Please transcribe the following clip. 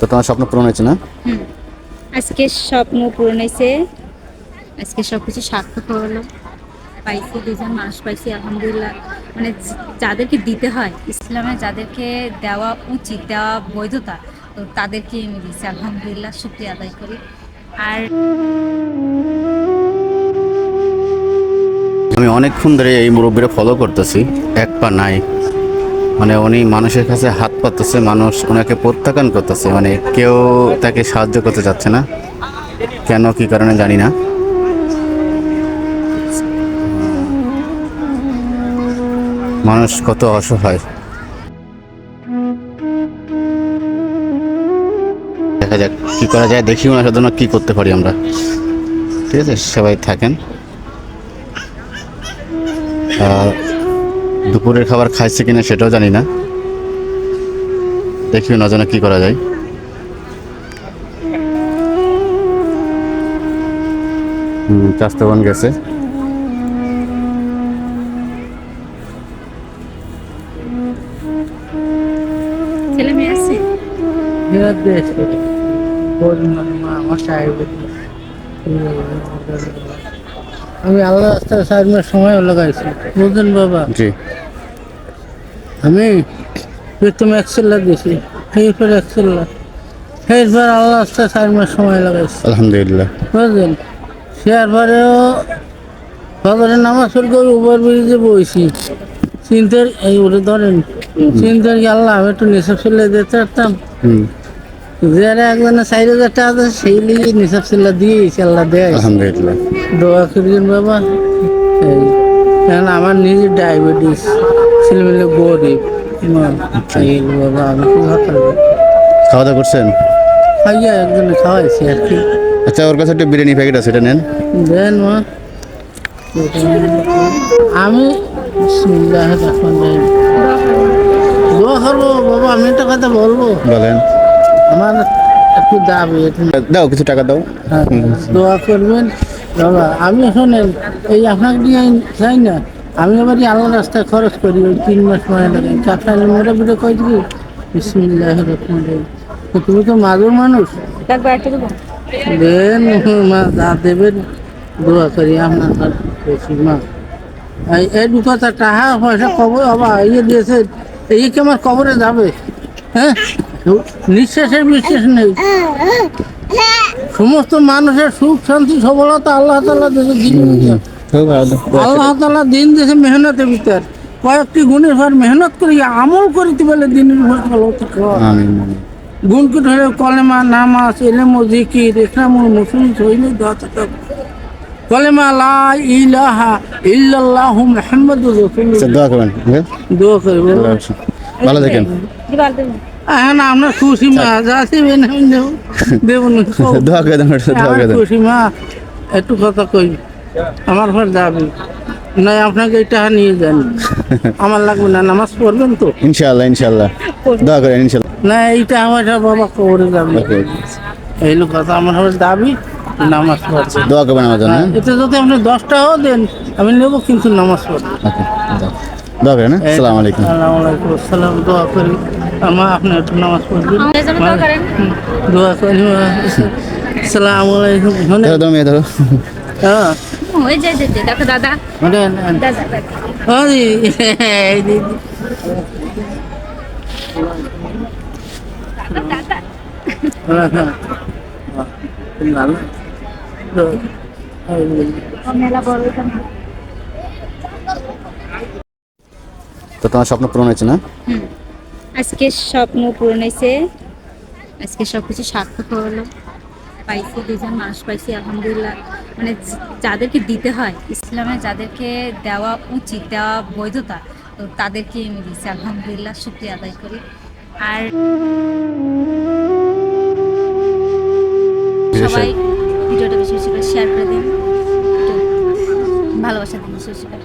তো তোমার স্বপ্ন পূরণ হয়েছে না? আজকে স্বপ্ন পূরণ হয়েছে। আজকে সব কিছু সার্থক হলো। পাইছি দুজন মানুষ পাইছি আলহামদুলিল্লাহ। মানে যাদেরকে দিতে হয় ইসলামে যাদেরকে দেওয়া উচিত দেওয়া বৈধতা তো তাদেরকে আমি দিচ্ছি আলহামদুলিল্লাহ শুক্রিয়া আদায় করি। আর আমি অনেকক্ষণ ধরে এই মুরব্বীরা ফলো করতেছি। এক পা নাই। মানে উনি মানুষের কাছে হাত পাততেছে, মানুষ ওনাকে প্রত্যাখ্যান করতেছে মানে কেউ তাকে সাহায্য করতে চাচ্ছে না। কেন, কি কারণে জানি না। মানুষ কত অসহায়। দেখা যাক কি করা যায়, দেখি ওনার জন্য কি করতে পারি আমরা। ঠিক আছে, সবাই থাকেন। আর দুপুরের খাবার খাইছে কিনা সেটাও জানি না। দেখি না জানা কি করা যায়। হুম চাষতে গেছে। ছেলে মেয়ে আছে? আমার সাহেব আমি আল্লাহ রাস্তায় চার মাস সময় লাগাইছি। বুঝলেন বাবা? জি। আমি প্রথম একশোল্লা দিয়েছি এরপর একশোল্লা এরপর আল্লাহ রাস্তায় চার মাস সময় লাগাইছি। আলহামদুলিল্লাহ। বুঝলেন? সে পরেও ফজরের নামাজ পড়ে ওই উপর ব্রিজে বইছি। চিন্তার এই ওটা ধরেন চিন্তার কি আল্লাহ আমি একটু নেশা ফেলে দিতে পারতাম? যারা একজনের চার হাজার টাকা আছে সেই লিগে নিসাব সিল্লা দিয়েছি আল্লাহ দেয় আলহামদুলিল্লাহ। দোয়া করবেন বাবা। এই কারণ আমার নিজের ডায়াবেটিস ছেলেমেলে গরিব মা, বাবা আমি খাওয়া দাওয়া করছেন? খাইয়া একজনে খাওয়াইছি আর কি। আচ্ছা ওর কাছে একটা বিরিয়ানি প্যাকেট আছে এটা নেন। দেন মা। আমি বিসমিল্লাহ রহমান রহিম। দোয়া করব বাবা আমি একটা কথা বলব। বলেন। আমার একটু দাবি দাও কিছু টাকা দাও। হ্যাঁ, দোয়া করবেন। বাবা আমি শোনেন এই আপনাকে দিয়ে চাই না আমি এবার এই আল্লাহ রাস্তায় খরচ করি ওই তিন মাস সময় লাগে। কাঁঠালি মোটা পিঠে কই দিবি? বিসমিল্লাহ রহমান তুমি তো মাদুর মানুষ। দেন মা যা দেবেন দোয়া করি আপনার কাছে বেশি মা। এই এই দু কথা টাকা পয়সা কবর বাবা ইয়ে দিয়েছে। এই কি আমার কবরে যাবে? হ্যাঁ? নিঃশ্বাসের বিশ্বাস নেই। সমস্ত মানুষের সুখ শান্তি সবলতা আল্লাহ তালা দেশে দিন আল্লাহ তালা দিন দেশে মেহনতের ভিতর কয়েকটি গুণের পর মেহনত করি আমল করিতে বলে দিনের উপর ফলতে খাওয়া আমিন। গুণকে ধরে কলেমা নামাজ এলেম জিকির ইসলামুল মুসলিম শহীদ কলেমা লা ইলাহা ইল্লাল্লাহু মুহাম্মাদুর আচ্ছা রাসূলুল্লাহ দোয়া করবেন? দোয়া করবে আল্লাহ হাফেজ। ভালো দেখেন আমরা খুশি মা আমি দেব দেব না। দোয়া করে দেন দোয়া করে দেন। খুশি মা একটু কথা কই। আমার ঘর যাবে। না আপনাকে এটা নিয়ে যান। আমার লাগবে না নামাজ পড়বেন তো? ইনশাআল্লাহ ইনশাআল্লাহ। দোয়া করেন ইনশাআল্লাহ। না এইটা আমার বাবা কবরে যাবে। এই লোক কথা আমার হবে দাবি নামাজ পড়ছে দোয়া করবেন আমার জন্য হ্যাঁ? যদি আপনি দশ টাকাও দেন আমি নেব কিন্তু নামাজ পড়ব দোয়া করেন হ্যাঁ? আসসালামু আলাইকুম। আলাইকুম আসসালাম দোয়া করি। আমার আপনি একটু নামাজ পড়বেন। দোয়া করেন। হুম, দোয়া করি আসসালামু আলাইকুম ধরো ধরো মেয়ে ধরো। হ্যাঁ। হয়ে যায় দেখো দাদা। ভালো। তো, তোমার স্বপ্ন পূরণ হয়েছে না? হুম। আজকে স্বপ্ন পূরণ হয়েছে। আজকে সব কিছু সার্থক হলো। পাইছি দুজন মানুষ পাইছি আলহামদুলিল্লাহ। মানে যাদেরকে দিতে হয় ইসলামে যাদেরকে দেওয়া উচিত দেওয়া বৈধতা তো তাদেরকে আমি দিচ্ছি আলহামদুলিল্লাহ শুক্রিয়া আদায় করি। আর সবাই ভিডিওটা বেশি বেশি করে শেয়ার করে দিন। ভালোবাসা দিন বেশি বেশি করে।